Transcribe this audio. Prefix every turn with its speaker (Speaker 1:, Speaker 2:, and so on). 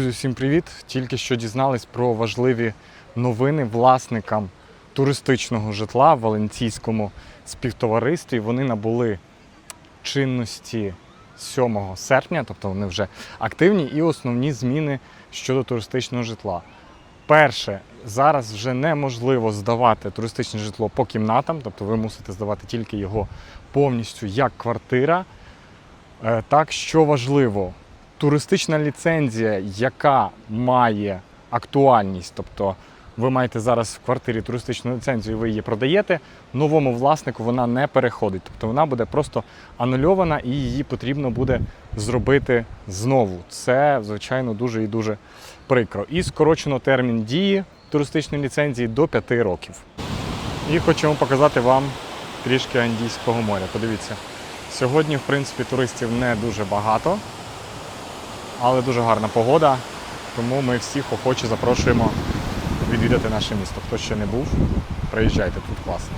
Speaker 1: усім привіт! Тільки що дізнались про важливі новини власникам туристичного житла в Валенційському співтоваристві. Вони набули чинності 7 серпня, тобто вони вже активні, і основні зміни щодо туристичного житла. Перше, зараз вже неможливо здавати туристичне житло по кімнатам, тобто ви мусите здавати тільки його повністю як квартира. Е, Так, що важливо, туристична ліцензія, яка має актуальність, тобто ви маєте зараз в квартирі туристичну ліцензію, ви її продаєте, новому власнику вона не переходить. Тобто вона буде просто анульована і її потрібно буде зробити знову. Це, звичайно, дуже і дуже прикро. І скорочено термін дії туристичної ліцензії до 5 років. І хочемо показати вам трішки Андійського моря. Подивіться. Сьогодні, в принципі, туристів не дуже багато, але дуже гарна погода. Тому ми всіх охоче запрошуємо відвідати наше місто. Хто ще не був, приїжджайте, тут класно.